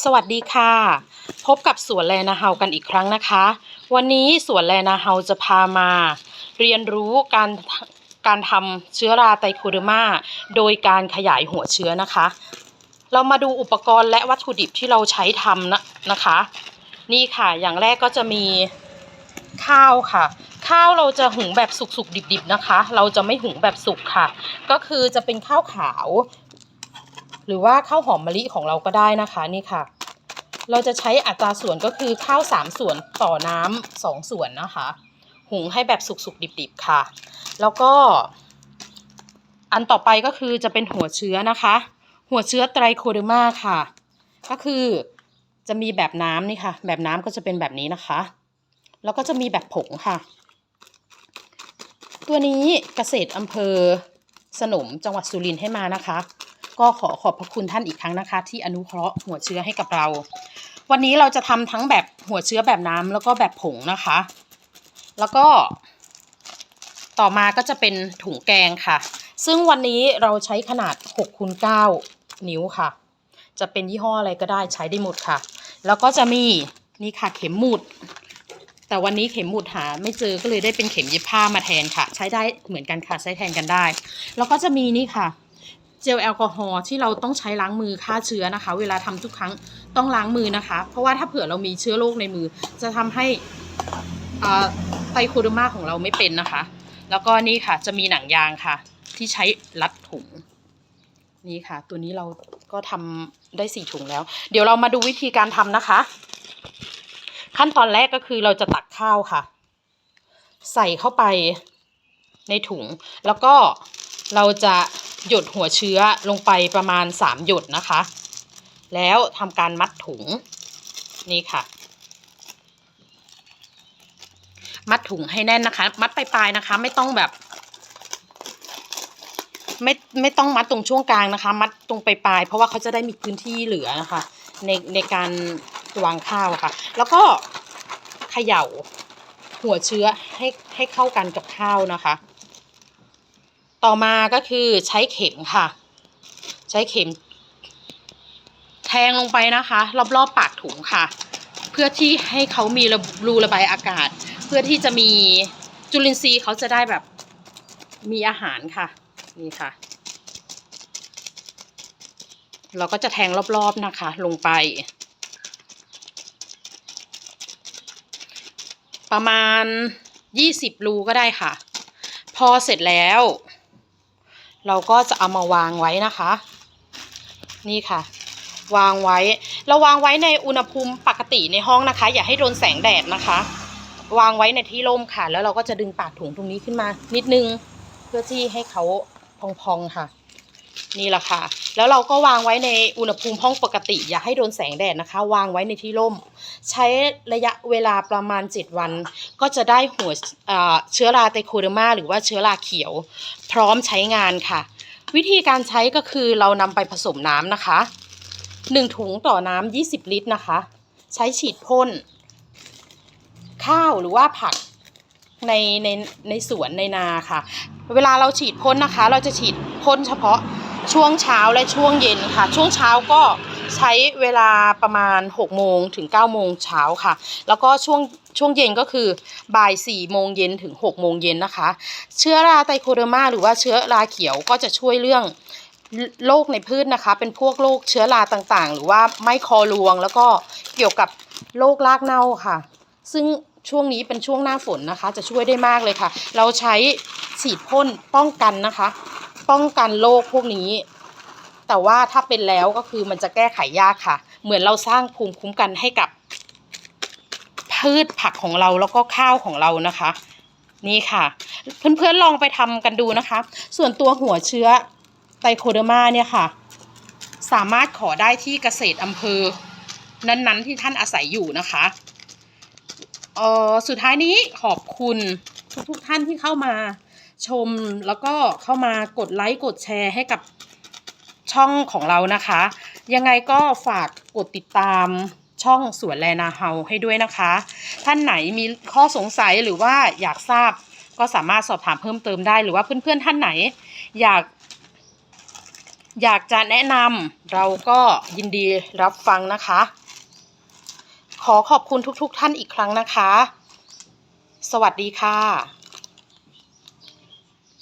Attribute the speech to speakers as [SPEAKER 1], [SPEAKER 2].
[SPEAKER 1] สวัสดีค่ะ พบกับสวนแลนาเฮากันอีกครั้งนะคะ วันนี้สวนแลนาเฮาจะพามา เรียนรู้การการทำเชื้อราไตโคเดอร์มาโดยการขยายหัวเชื้อนะคะ เรามาดูอุปกรณ์และวัตถุดิบที่เราใช้ทำนะนะคะ นี่ค่ะอย่างแรกก็จะมีข้าวค่ะ ข้าวเราจะหุงแบบสุกๆดิบๆนะคะ เราจะไม่หุงแบบสุกค่ะ ก็คือจะเป็นข้าวขาว หรือว่าข้าวหอมมะลิของเราก็ได้นะคะนี่ค่ะ เราจะใช้อัตราส่วนก็คือข้าวสามส่วนต่อน้ำสองส่วนนะคะ หุงให้แบบสุกๆดิบๆค่ะ แล้วก็ อันต่อไปก็คือจะเป็นหัวเชื้อนะคะ หัวเชื้อไตรโคเดอร์มาค่ะ ก็คือจะมีแบบน้ำนี่ค่ะ แบบน้ำก็จะเป็นแบบนี้นะคะ แล้วก็จะมีแบบผงค่ะ ตัวนี้เกษตรอำเภอสนมจังหวัดสุรินทร์ให้มานะคะ ก็ขอขอบพระคุณท่านอีกครั้งนะคะ ที่อนุเคราะห์หัวเชื้อให้กับเรา วันนี้เราจะทำทั้งแบบหัวเชื้อแบบน้ำแล้วก็แบบผงนะคะ แล้วก็ต่อมาก็จะเป็นถุงแกงค่ะ ซึ่งวันนี้เราใช้ขนาด6คูณ9นิ้วค่ะ จะเป็นยี่ห้ออะไรก็ได้ใช้ได้หมดค่ะ แล้วก็จะมีนี่ค่ะเข็มหมุด แต่วันนี้เข็มหมุดหาไม่เจอก็เลยได้เป็นเข็มเย็บผ้ามาแทนค่ะ ใช้ได้เหมือนกันค่ะใช้แทนกันได้ แล้วก็จะมีนี่ค่ะ เจลแอลกอฮอล์ที่เราต้องใช้ล้างมือฆ่าเชื้อนะคะ เวลาทำทุกครั้งต้องล้างมือนะคะ เพราะว่าถ้าเผื่อเรามีเชื้อโรคในมือ จะทำให้ไตโคเดอร์มาของเราไม่เป็นนะคะ แล้วก็นี่ค่ะจะมีหนังยางค่ะ ที่ใช้รัดถุงนี่ค่ะ ตัวนี้เราก็ทำได้สี่ถุงแล้ว เดี๋ยวเรามาดูวิธีการทำนะคะ ขั้นตอนแรกก็คือเราจะตักข้าวค่ะ ใส่เข้าไปในถุง แล้วก็เราจะ หยดหัวเชื้อลงไปประมาณสามหยดนะคะ แล้วทำการมัดถุงนี่ค่ะ มัดถุงให้แน่นนะคะ มัดปลายๆนะคะ ไม่ต้องแบบ ไม่ไม่ต้องมัดตรงช่วงกลางนะคะ มัดตรงปลายๆเพราะว่าเขาจะได้มีพื้นที่เหลือนะคะ ในในการวางข้าวค่ะ แล้วก็เขย่าหัวเชื้อให้ให้เข้ากันกับข้าวนะคะ ต่อมาก็คือใช้เข็มค่ะ ใช้เข็ม แทงลงไปนะคะ รอบๆปากถุงค่ะ เพื่อที่ให้เขามีระรูระบายอากาศ เพื่อที่จะมีจุลินทรีย์เขาจะได้แบบมีอาหารค่ะ นี่ค่ะ เราก็จะแทงรอบๆนะคะลงไป ประมาณยี่สิบรูก็ได้ค่ะ พอเสร็จแล้ว เราก็จะเอามาวางไว้นะคะ นี่ค่ะ วางไว้ เราวางไว้ในอุณหภูมิปกติในห้องนะคะ อย่าให้โดนแสงแดดนะคะ วางไว้ในที่ร่มค่ะ แล้วเราก็จะดึงปากถุงตรงนี้ขึ้นมา นิดนึงเพื่อที่ให้เขาพองๆค่ะ นี่แหละค่ะ แล้วเราก็วางไว้ในอุณหภูมิห้องปกติ อย่าให้โดนแสงแดดนะคะ วางไว้ในที่ร่ม ใช้ระยะเวลาประมาณ 7 วัน ก็จะได้หัวเชื้อราไตโคเดอร์มาหรือว่าเชื้อราเขียว พร้อมใช้งานค่ะ วิธีการใช้ก็คือเรานำไปผสมน้ำนะคะ 1 ถุงต่อน้ำ20 ลิตรนะคะ ใช้ฉีดพ่นข้าวหรือว่าผักในในในสวนในนาค่ะ เวลาเราฉีดพ่นนะคะ เราจะฉีดพ่นเฉพาะ ช่วงเช้าและช่วงเย็นค่ะ ช่วงเช้าก็ใช้เวลาประมาณ6โมงถึง9โมงเช้าค่ะ แล้วก็ช่วงช่วงเย็นก็คือบ่าย4โมงเย็นถึง6โมงเย็นนะคะ เชื้อราไตโคเดอร์มาหรือว่าเชื้อราเขียวก็จะช่วยเรื่องโรคในพืชนะคะ เป็นพวกโรคเชื้อราต่างๆ หรือว่าไม่คอรวง แล้วก็เกี่ยวกับโรครากเน่าค่ะ ซึ่งช่วงนี้เป็นช่วงหน้าฝนนะคะ จะช่วยได้มากเลยค่ะ เราใช้ฉีดพ่นป้องกันนะคะ ป้องกันโรคพวกนี้ แต่ว่าถ้าเป็นแล้วก็คือมันจะแก้ไขยากค่ะ เหมือนเราสร้างภูมิคุ้มกันให้กับ พืชผักของเราแล้วก็ข้าวของเรานะคะ นี่ค่ะ เพื่อนๆลองไปทำกันดูนะคะ ส่วนตัวหัวเชื้อไตโคเดอร์มาเนี่ยค่ะ สามารถขอได้ที่เกษตรอำเภอ นั้นๆที่ท่านอาศัยอยู่นะคะเออสุดท้ายนี้ขอบคุณทุกๆท่านที่เข้ามา ชมแล้วก็เข้ามากดไลค์กดแชร์ให้กับช่องของเรานะคะ ยังไงก็ฝากกดติดตามช่องสวนแลนาเฮาให้ด้วยนะคะ ท่านไหนมีข้อสงสัยหรือว่าอยากทราบก็สามารถสอบถามเพิ่มเติมได้หรือว่าเพื่อนๆท่านไหน อยาก อยากจะแนะนำเราก็ยินดีรับฟังนะคะ ขอขอบคุณทุกๆทท่านอีกครั้งนะคะ สวัสดีค่ะ